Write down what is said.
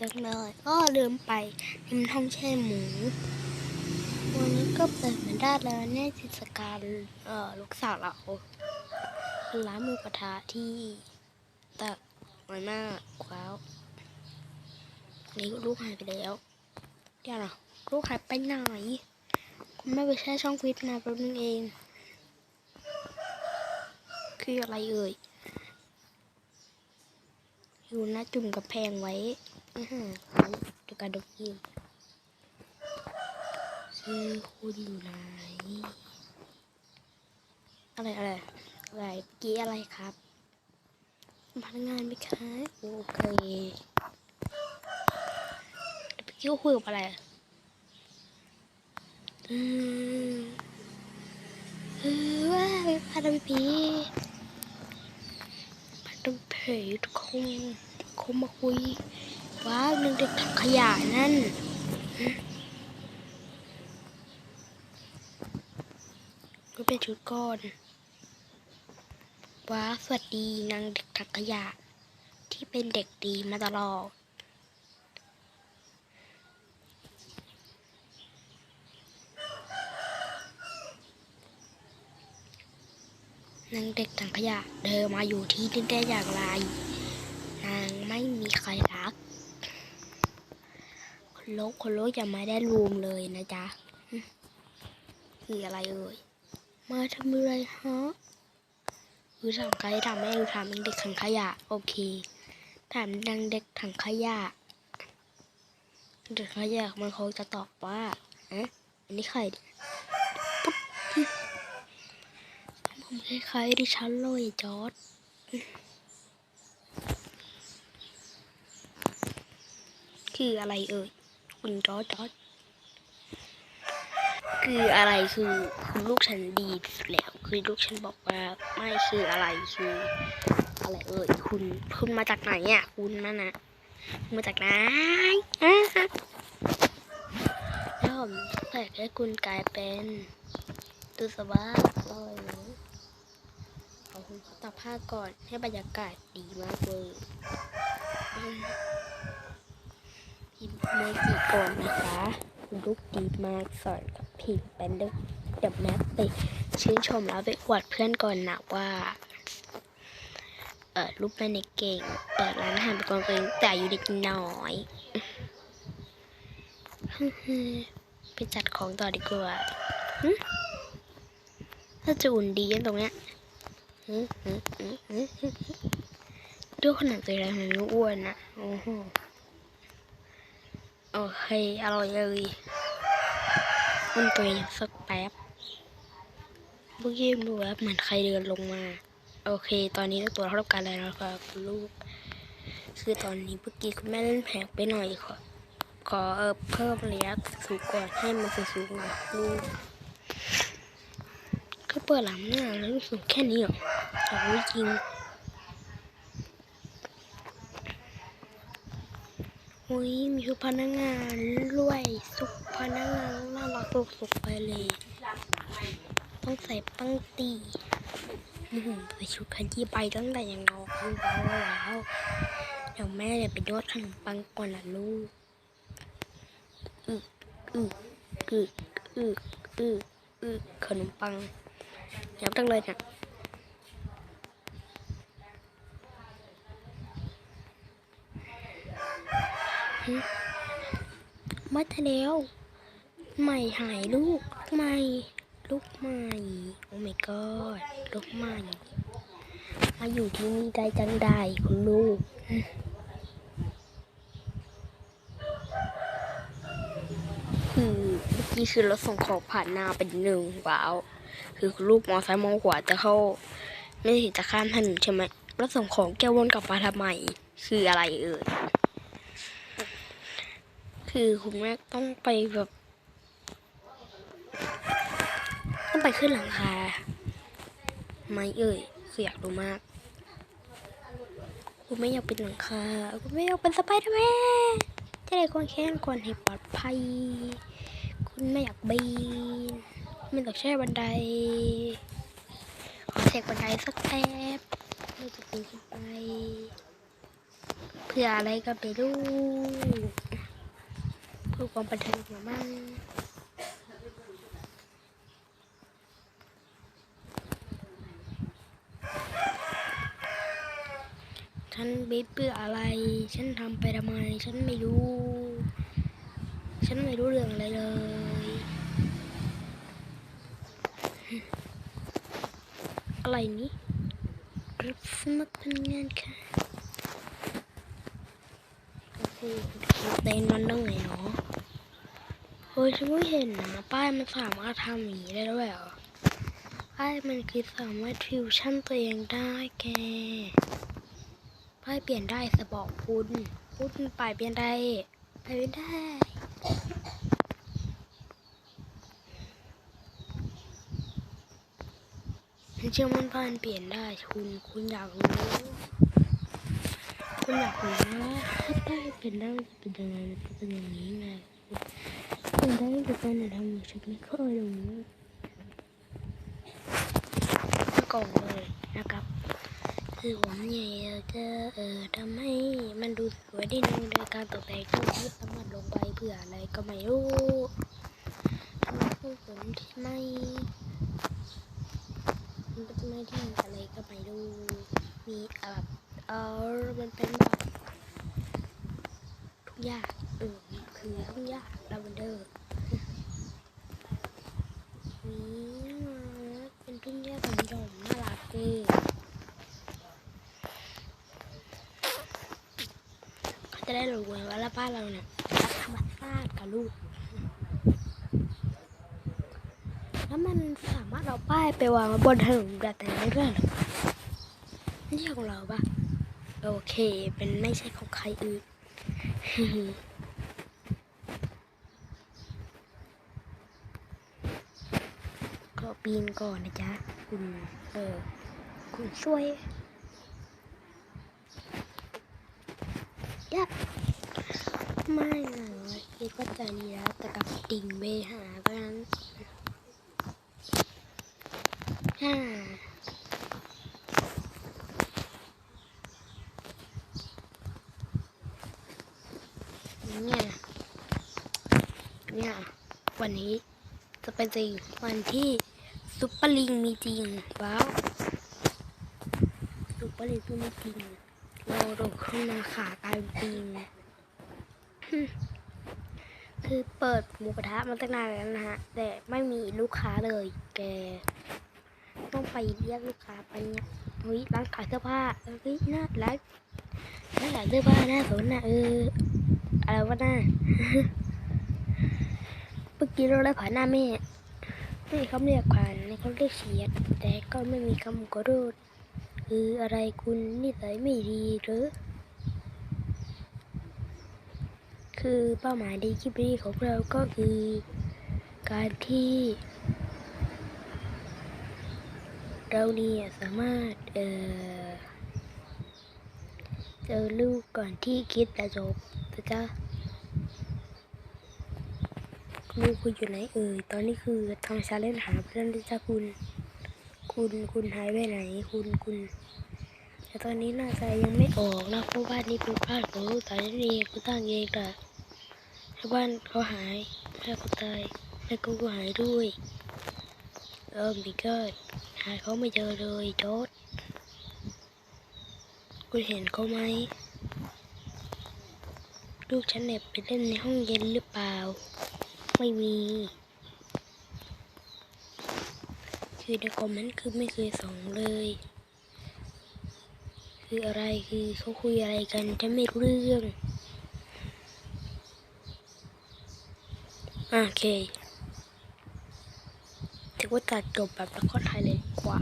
จังเลย ก็ลืมไปทิมนท้องแช่หมู วันนี้ก็เปิดเหมือนได้แล้วเนี่ยเทศกาลเอ่อลูกสาวเราร้านมูกระทะที่ตักอร่อยมากว้าวนี่ลูกหายไปแล้วเดี๋ยวนะลูกหายไปไหนคุณแม่ไปแช่ช่องฟิตนะแป๊บนึงเอง คืออะไรเอ่ยอยู่น้าจุ่มกับแพงไว้ อื้อหือดูกาดูยิมชื่อคุณอยู่ไหนอะไรอะไรอะไรกี้อะไรครับพนักงานไหมคะโอเคเดี๋ยวเมื่อกี้คุยกับอะไรอืมเออว่าพาดพีพาดพีทุกคนเขามาคุย ว้าวหนึ่งเด็กถังขยะนั่นก็เป็นชุดก้อนว้าสวัสดีนางเด็กถังขยะ ที่เป็นเด็กดีมาตลอดนางเด็กถังขยะเดินมาอยู่ที่นี่ได้อย่างไร นางไม่มีใครรัก ลกคนลกยังไม่ได้รวมเลยนะจ๊ะคืออะไรเอ่ย มาทำอะไรฮะคือถามใครถามแม่หรือถามเด็กถังขยะ โอเคถามดังเด็กถังขยะ เด็กถังขยะมันคงจะตอบว่าอะอันนี้ใครเนี่ยปุ๊บผมคล้ายๆดิฉันเลยจอร์ดคืออะไรเอ่ย คุณจอดจอดคืออะไรคือคือลูกฉันดีสุดแล้ว คือลูกฉันบอกว่าไม่คืออะไรคืออะไรเอ่ยคุณคุณมาจากไหนอะคุณนั่นนะมาจากไหนอะแล้วผมแปลกให้คุณกลายเป็นตุสวาเลยเอาคุณเขาตักผ้าก่อนให้บรรยากาศดีมากเลย พิมพ์เมจิก่อนนะคะลูกดีมากสอนกับพิมพ์เป็นเด็กเดี๋ยวแม่ไปชื่นชมแล้วไปอวดเพื่อนก่อนนะว่าเออลูกแม่ในเก่ง เปิดร้านอาหารเป็นของตัวเองแต่อยู่เด็กน้อยไปจัดของต่อดีกว่าถ้าจะอุ่นดีกันตรงเนี้ยหึหึหึหึหึดูขนาดตัวเองมันอ้วนนะโอ้โห โอเคอร่อยเลยมันตัวสักแป๊บเมื่อกี้ดูแบบเหมือนใครเดินลงมา โอเค ตอนนี้ตัวเราทำการอะไรแล้วครับลูก คือตอนนี้เมื่อกี้คุณแม่เล่นแผลไปหน่อยขอขอเออเพิ่มระยะสูงก่อนให้มันสูงๆหน่อยลูกก็เปิดหลังหน้าแล้วสูงแค่นี้เหรอจริง อุ้ยมีชุดพนักงานรวยสุกพนักงานน่ารักสุกสุกๆไปเลย ต้องใส่ปังตีอือหือใส่ชุดคันที่ไปตั้งแต่ยังนอนอยู่แล้วเดี๋ยวแม่จะไปนวดขนมปังก่อนนะลูกอึอึอึอึอึอึขนมปังยับตั้งเลยเนี่ย มาทะแล้วใหม่หายลูกใหม่ลูกใหม่โอ้ my god ลูกใหม่ มาอยู่ที่นี่ได้จังได้คุณลูกคือเมื่อกี้คือรถส่งของผ่านหน้าเป็นหนึ่งว้าว คือลูกมองซ้ายมองขวาจะเข้า ไม่เห็นจะข้ามถนนใช่ไหมรถส่งของแกวนกลับมาทำไม คืออะไรเอ่ย คือคุณแม่ต้องไปแบบ ต้องไปขึ้นหลังคาไม่เอ่ยคืออยากดูมากคุณไม่อยากเป็นหลังคาคุณไม่อยากเป็นสไปเดอร์แมนจะได้คนแค้นคนให้ปลอดภัย คุณไม่อยากบินไม่ต้องใช้บันได ขอเสกบันไดสักแป๊บเราจะปีนขึ้นไป เพื่ออะไรก็ไม่รู้ เพื่อความบันเทิงละมั้งฉันเบเพื่ออะไร ฉันทำไปทำไม ฉันไม่รู้ ฉันไม่รู้เรื่องอะไรเลยอะไรนี้รับสมัครพนักงานค่ะโอเคเต้นมันต้องไงเนาะ ยฉันไม่เห็นนะป้ายมันสามารถทำอย่างนี้ได้ด้วยเหรอป้ายมันคือสามารถฟิวชั่นตัวเองได้แกป้ายเปลี่ยนได้สบอกคุณคุณไปเปลี่ยนได้ไปไม่ได้ฉันเชื่อมันบ้านเปลี่ยนได้คุณคุณอยากรู้คุณอยากรู้ว่าถ้าป้ายเปลี่ยนได้มันจะเป็นยังไงมันจะเป็นอย่างนี้ไง เปลี่ยนได้จะเป็นอะไรทำฉันไม่เคยรู้มาก่อนเลยนะครับคือผมเนี่ยจะเอ่อทำให้มันดูสวยได้นึงโดยการตกแต่งที่ที่สามารถลงไปเพื่ออะไรก็ไม่รู้ทำให้ผมที่ไม่มันเป็นไม้ที่อะไรก็ไม่รู้มีแบบเออมันเป็นแบบทุกอย่างเออมัน คือทุกอย่างลาเวนเดอร์นี่เป็นทุ่งหญ้าสีดำน่ารักดีเขาจะได้รู้ไงว่าละบ้านเราเนี่ยรักธรรมชาติกับลูก แล้วมันสามารถเอาป้ายไปวางบนถนนแบบไหนได้ด้วยหรอไม่ใช่ของเราปะโอเค เป็นไม่ใช่ของใครอื่น ก็ ปีนก่อนนะจ๊ะ คุณเออคุณช่วยยะไม่นะคิดว่าใจดีแล้วแต่กลับดิ่งไปหาเพราะฉะนั้นอ่าเนี่ยเนี่ยวันนี้จะเป็นจริงวันที่ ซุปเปอร์ลิงมีจริงว้าวซุปเปอร์ลิงมีจริงเราโดดขึ้นมาขากลายเป็นปิงคือเปิดหมูกระทะมาตั้งนานแล้วนะฮะ แต่ไม่มีลูกค้าเลย แก ต้องไปเรียกลูกค้าไปเนี่ยเฮ้ยร้านขายเสื้อผ้าเฮ้ยน่าร้านร้านขายเสื้อผ้าน่าสนนะเอออะไรวะน่าเมื่อกี้เราได้ผ่านหน้าแม่ นี่เขาเรียกผ่านนี่เขาเรียกเฉียด แต่ก็ไม่มีคำขอโทษคืออะไรคุณนิสัยไม่ดีหรือ คือเป้าหมายดีคลิปนี้ของเราก็คือ การที่ เราเนี่ยสามารถ เออเจอลูกก่อนที่คิดจะจบนะจ๊ะ ลูกคุณอยู่ไหนเอ่ยตอนนี้คือทำชาเลนจ์หาเพื่อนนะจ๊ะคุณ คุณคุณหายไปไหน คุณคุณแต่ตอนนี้น่าจะยังไม่ออกนะเพราะบ้านนี้เป็นบ้านของลูกตายนั่นเองคุณตั้งเองแต่ถ้าบ้านเขาหายแม่ก็ตายแม่ก็หายด้วยเออมีเกิดหาเขาไม่เจอเลยโจดคุณเห็นเขาไหมลูกฉันเนี่ยไปเล่นในห้องเย็นหรือเปล่า ไม่มีคือในคอมเมนต์คือไม่เคยส่องเลย คืออะไรคือเขาคุยอะไรกันฉันไม่รู้เรื่องโอเคถือว่าตัดจบแบบละครไทยเลยกว่า